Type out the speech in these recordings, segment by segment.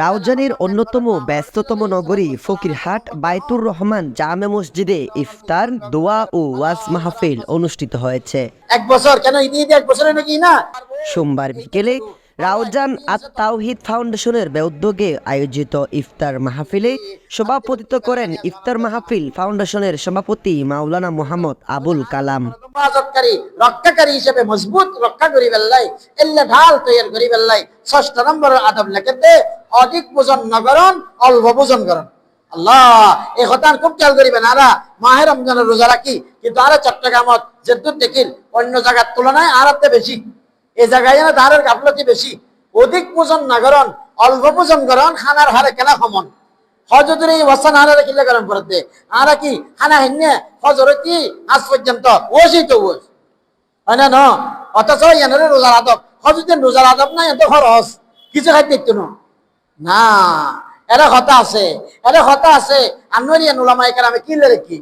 রাউজানের অন্যতম ব্যস্ততম নগরী ফকিরহাট বাইতুর রহমান জামে মসজিদে ইফতার দোয়া ও ওয়াজ মাহফিল অনুষ্ঠিত হয়েছে। এক বছর কেন? এক বছরে নাকি না? সোমবার বিকেলে রাউজান আত তাওহিদ ফাউন্ডেশনের উদ্যোগে আয়োজিত ইফতার মাহফিলে সভাপতিত্ব করেন ইফতার মাহফিল ফাউন্ডেশনের সভাপতি মাওলানা মোহাম্মদ আবুল কালাম। রক্ষাকারী হিসেবে মজবুত রক্ষা করি বেল্লাই ঢাল করি বেল্লাই ষষ্ঠ নম্বরের আদব লেখেতে অধিক ভোজন নগরণ, অল্প ভোজন করণ আল্লাহ, এই হতান খুব খেয়াল করিবেন আরা মাহের রমজানের রোজা রাখি, কিন্তু আরা চট্টগ্রামত যেদুর দেখিল, অন্য জায়গার তুলনায় আরাতে বেশি। এই জায়গায় যেন ধারের গাফলতি বেশি। অধিক ভোজন নগরণ অল্প ভোজন করণ খানার হারে কেনা সমন এই ওয়াসান হারা কি? খানা হিন্নে হজর কি? আজ পর্যন্ত। ওসি তো ওস। হয় না, ন? অথচ এনারে রোজার আদব। হজরতের রোজার আদব না এত খরচ কিছু খাইতে একটু ন। না, এরা কথা আছে। এরা কথা আছে। আন্নরি নুলামাইকার আমি কিলে রেখি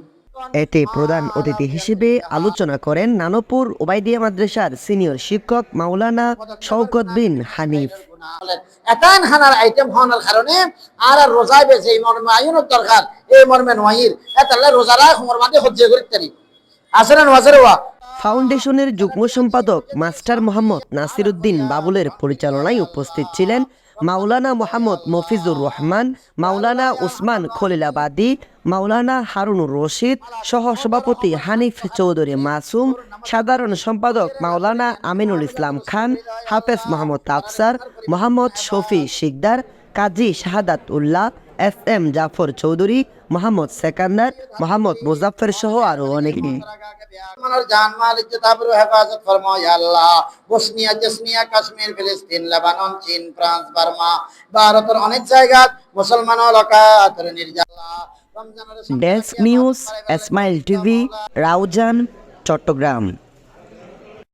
এতে প্রধান অতিথি হিসেবে আলোচনা করেন নানপুর ওবাইদিয়া মাদ্রাসার সিনিয়র শিক্ষক মাওলানা শওকত বিন হানিফ। এতান খানার আইটেম হওয়ার কারণে আর আর রোজায় বেছে এই মর্মে আইনের দরকার এই মর্মে নহির। এতালে রোজারা মাঝে হজ্জে করি তারি। আছে না নওয়াজের ওয়া? ফাউন্ডেশনের যুগ্ম সম্পাদক মাস্টার মোহাম্মদ নাসির উদ্দিন বাবুলের পরিচালনায় উপস্থিত ছিলেন মাওলানা মোহাম্মদ মফিজুর রহমান, মাওলানা উসমান খলিলাবাদী মাওলানা হারুনুর রশিদ সহ সভাপতি হানিফ চৌধুরী মাসুম, সাধারণ সম্পাদক মাওলানা আমিনুল ইসলাম খান, হাফেজ মোহাম্মদ আফসার, মোহাম্মদ শফি শিকদার, কাজী শাহাদাত উল্লাহ এস এম জাফর চৌধুরী মোহাম্মদ সেকান্দার মোহাম্মদ মুজাফর সহ আরও অনেকে। হেফাজত ফরমাও ইয়া আল্লাহ। বসনিয়া জসনিয়া কাশ্মীর ফিলিস্তিন লেবানন চীন ফ্রান্স বার্মা ভারতের অনেক জায়গা মুসলমান এলাকাতের নির্যাতন। Desk news smile TV Raozan Chattogram.